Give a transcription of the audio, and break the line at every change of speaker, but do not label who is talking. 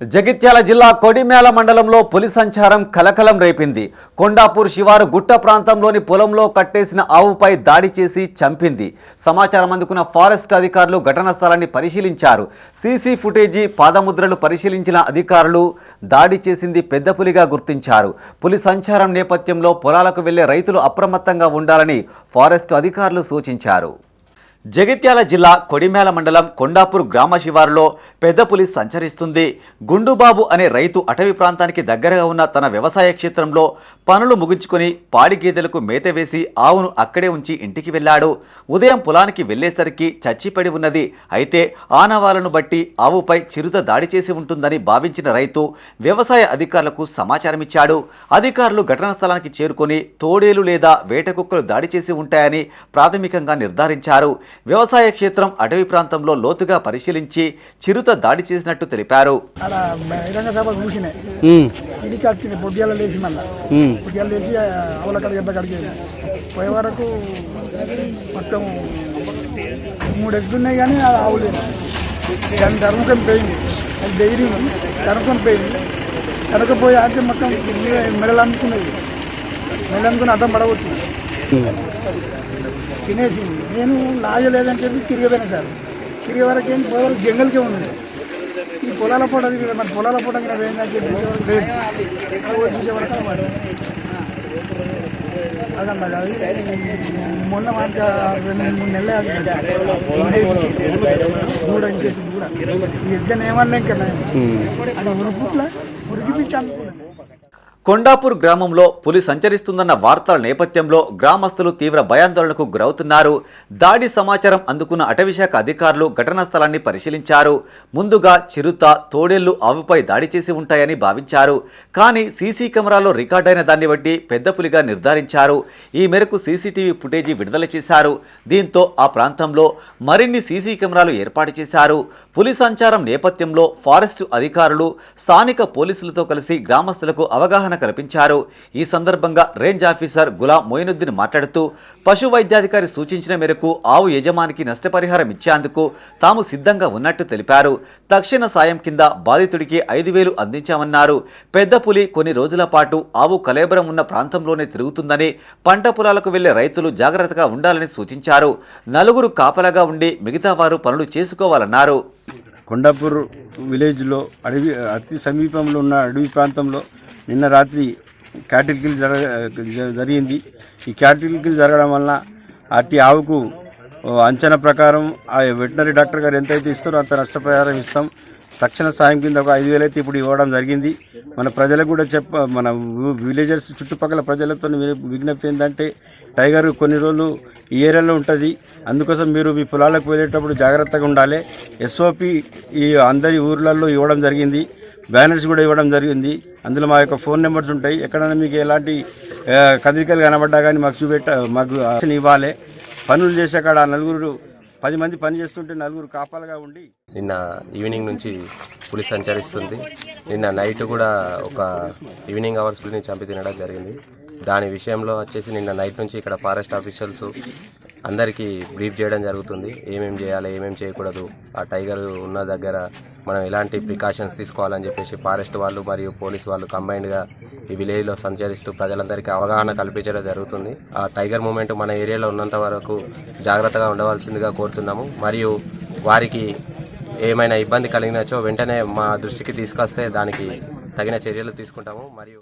జగిత్యాల జిల్లా కొడిమేల మండలంలో పులి సంచారం కలకలం రేపింది. కొండాపూర్ శివారు గుట్ట ప్రాంతంలోని పొలంలో కట్టేసిన ఆవుపై దాడి చేసి చంపింది. సమాచారం అందుకున్న ఫారెస్ట్ అధికారులు ఘటనా స్థలాన్ని పరిశీలించారు. సీసీ ఫుటేజీ పాదముద్రలు పరిశీలించిన అధికారులు దాడి చేసింది పెద్ద పులిగా గుర్తించారు. పులి సంచారం నేపథ్యంలో పొలాలకు వెళ్ళే రైతులు అప్రమత్తంగా ఉండాలని ఫారెస్ట్ అధికారులు సూచించారు. జగిత్యాల జిల్లా కొడిమేల మండలం కొండాపూర్ గ్రామ శివారులో పెద్ద పులి సంచరిస్తుంది. గుండుబాబు అనే రైతు అటవీ ప్రాంతానికి దగ్గరగా ఉన్న తన వ్యవసాయ క్షేత్రంలో పనులు ముగించుకొని పాడి గేదెలకు మేత వేసి ఆవును అక్కడే ఉంచి ఇంటికి వెళ్ళాడు. ఉదయం పొలానికి వెళ్ళేసరికి చచ్చిపడి ఉన్నది. అయితే ఆనవాలను బట్టి ఆవుపై చిరుత దాడి చేసి ఉంటుందని భావించిన రైతు వ్యవసాయ అధికారులకు సమాచారం ఇచ్చాడు. అధికారులు ఘటనా స్థలానికి చేరుకొని తోడేలు లేదా వేట కుక్కలు దాడి చేసి ఉంటాయని ప్రాథమికంగా నిర్ధారించారు. వ్యవసాయ క్షేత్రం అటవీ ప్రాంతంలో లోతుగా పరిశీలించి చిరుత దాడి చేసినట్టు తెలిపారు.
పోయే వరకు మొత్తం మూడు ఎగ్గులు ఉన్నాయి కానీ అది ఆవు లేదు దాన్ని తరుముకొని పోయింది. అది బెయిరింగ్ తరుముకొని పోయింది. తరకపోయి ఆడితే మొత్తం మెడలు అందుకున్నది మెడలు అందుకుని అడ్డం పడగొట్టింది. తినేసింది నేను లాగలేదని చెప్పి తిరిగిపోయినా సార్. తిరిగే వరకు ఏంటి పొలాలు జంగల్కే ఉన్నది ఈ పొలాల పూట మరి పొలాల పూట వేయిందని చెప్పి చూసే వరకు కాదు. మొన్న మనకి రెండు మూడు నెలలే అది చూడ ఈ ఎగ్జామ్ ఏమన్నా ఇంకా అది ఉరుపుట్ల ఉరికిపించి అనుకున్నాను
కొండాపూర్ గ్రామంలో పులి సంచరిస్తుందన్న వార్తల నేపథ్యంలో గ్రామస్తులు తీవ్ర భయాందోళనకు గురవుతున్నారు. దాడి సమాచారం అందుకున్న అటవీశాఖ అధికారులు ఘటనా స్థలాన్ని పరిశీలించారు. ముందుగా చిరుత తోడేళ్ళు ఆవుపై దాడి చేసి ఉంటాయని భావించారు. కానీ సీసీ కెమెరాలో రికార్డైన దాన్ని బట్టి పెద్ద పులిగా నిర్ధారించారు. ఈ మేరకు సీసీటీవీ ఫుటేజీ విడుదల చేశారు. దీంతో ఆ ప్రాంతంలో మరిన్ని సీసీ కెమెరాలు ఏర్పాటు చేశారు. పులి సంచారం నేపథ్యంలో ఫారెస్ట్ అధికారులు స్థానిక పోలీసులతో కలిసి గ్రామస్తులకు అవగాహన కల్పించారు. ఈ సందర్భంగా రేంజ్ ఆఫీసర్ గులాం మొయినుద్దీన్ మాట్లాడుతూ పశు వైద్యాధికారి సూచించిన మేరకు ఆవు యజమానికి నష్టపరిహారం ఇచ్చేందుకు తాము సిద్ధంగా ఉన్నట్టు తెలిపారు. తక్షణ సాయం కింద బాధితుడికి ఐదు వేలు అందించామన్నారు. పెద్ద పులి కొన్ని రోజుల పాటు ఆవు కలేబరం ఉన్న ప్రాంతంలోనే తిరుగుతుందని పంట పొలాలకు వెళ్ళే రైతులు జాగ్రత్తగా ఉండాలని సూచించారు. నలుగురు కాపలాగా ఉండి మిగతా వారు పనులు చేసుకోవాలన్నారు.
కొండాపూర్ విలేజ్లో అడవి అతి సమీపంలో ఉన్న అడవి ప్రాంతంలో నిన్న రాత్రి క్యాటిల్ కిల్ జరగ జరిగింది. ఈ క్యాటిల్ కిల్ జరగడం వలన అట్టి ఆవుకు అంచనా ప్రకారం ఆ వెటనరీ డాక్టర్ గారు ఎంతైతే ఇస్తారో అంత నష్టపరిహారం ఇస్తాం. తక్షణ సాయం కింద ఒక ఐదు వేలైతే ఇప్పుడు ఇవ్వడం జరిగింది. మన ప్రజలకు కూడా చెప్ప మన విలేజర్స్ చుట్టుపక్కల ప్రజలతో విజ్ఞప్తి ఏంటంటే టైగర్ కొన్ని రోజులు ఈ ఏరియాలో ఉంటుంది. అందుకోసం మీరు మీ పొలాలకు వెళ్ళేటప్పుడు జాగ్రత్తగా ఉండాలి. ఎస్ఓపి ఈ అందరి ఊర్లలో ఇవ్వడం జరిగింది. బ్యానర్స్ కూడా ఇవ్వడం జరిగింది. అందులో మా యొక్క ఫోన్ నెంబర్స్ ఉంటాయి. ఎక్కడైనా మీకు ఎలాంటి ఆ, కదలికలు కనబడ్డా కానీ మాకు చూపెట్ట మాకు ఇవ్వాలి. పనులు చేశాక ఆ నలుగురు పది మంది పని చేస్తుంటే నలుగురు కాపాలుగా ఉండి.
నిన్న ఈవినింగ్ నుంచి పులి సంచరిస్తుంది. నిన్న నైట్ కూడా ఒక ఈవినింగ్ అవర్స్ పులిని చంపి తినడం జరిగింది. దాని విషయంలో వచ్చేసి నిన్న నైట్ నుంచి ఇక్కడ ఫారెస్ట్ ఆఫీషియల్స్ అందరికీ బ్రీఫ్ చేయడం జరుగుతుంది. ఏమేం చేయాలి ఏమేం చేయకూడదు ఆ టైగర్ ఉన్న దగ్గర మనం ఎలాంటి ప్రికాషన్స్ తీసుకోవాలని చెప్పేసి ఫారెస్ట్ వాళ్ళు మరియు పోలీస్ వాళ్ళు కంబైన్డ్గా ఈ విలేజ్లో సంచరిస్తూ ప్రజలందరికీ అవగాహన కల్పించడం జరుగుతుంది. ఆ టైగర్ మూమెంట్ మన ఏరియాలో ఉన్నంత వరకు జాగ్రత్తగా ఉండవలసిందిగా కోరుతున్నాము. మరియు వారికి ఏమైనా ఇబ్బంది కలిగినచో వెంటనే మా దృష్టికి తీసుకొస్తే దానికి తగిన చర్యలు తీసుకుంటాము. మరియు